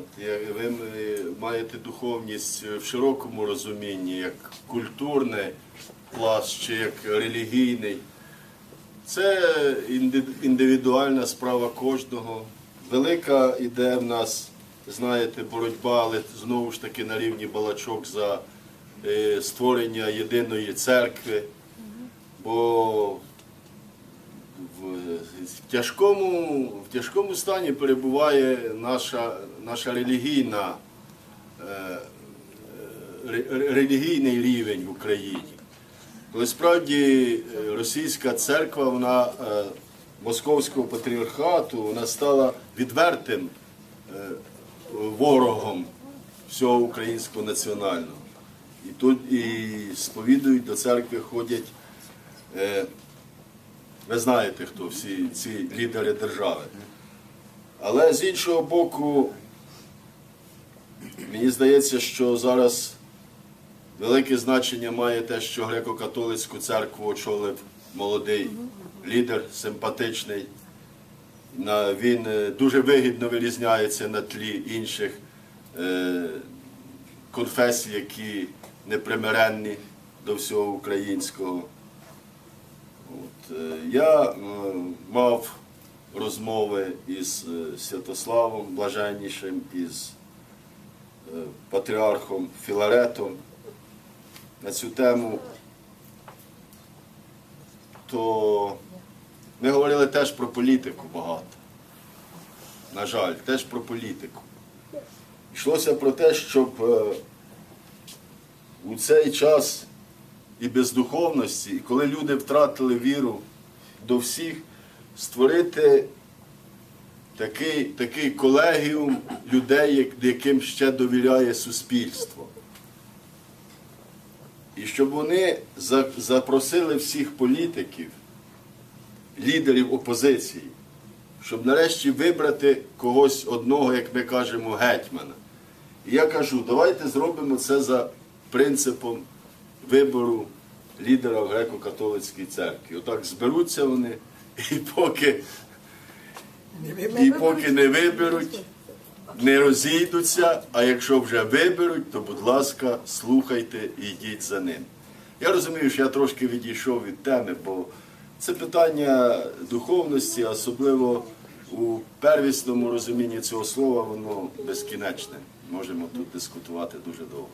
От, ви маєте духовність в широкому розумінні, як культурний пласт чи як релігійний. Це індивідуальна справа кожного. Велика іде в нас, знаєте, боротьба, але знову ж таки на рівні балачок за е, створення єдиної церкви. Бо в тяжкому, в тяжкому стані перебуває наша, наша релігійна, е, релігійний рівень в Україні. Коли справді е, російська церква, вона е, московського патріархату, вона стала відвертим е, ворогом всього українського національного. І тут і сповідують до церкви ходять. Ви знаєте, хто всі ці лідери держави. Але з іншого боку, мені здається, що зараз велике значення має те, що греко-католицьку церкву очолив молодий лідер, симпатичний. Він е, дуже вигідно вирізняється на тлі інших е, конфесій, які непримиренні до всього українського. От, е, я е, мав розмови із е, Святославом Блаженнішим, із патріархом Філаретом на цю тему, то ми говорили теж про політику багато. На жаль, теж про політику. Йшлося про те, щоб у цей час і бездуховності, і коли люди втратили віру до всіх, створити такий, такий колегіум людей, яким ще довіряє суспільство. І щоб вони запросили всіх політиків, лідерів опозиції, щоб нарешті вибрати когось одного, як ми кажемо, гетьмана. І я кажу, давайте зробимо це за принципом вибору лідера в греко-католицькій церкві. Отак зберуться вони, і поки, і поки не виберуть, не розійдуться, а якщо вже виберуть, то, будь ласка, слухайте і йдіть за ним. Я розумію, що я трошки відійшов від теми, бо це питання духовності, особливо у первісному розумінні цього слова, воно безкінечне. Можемо тут дискутувати дуже довго.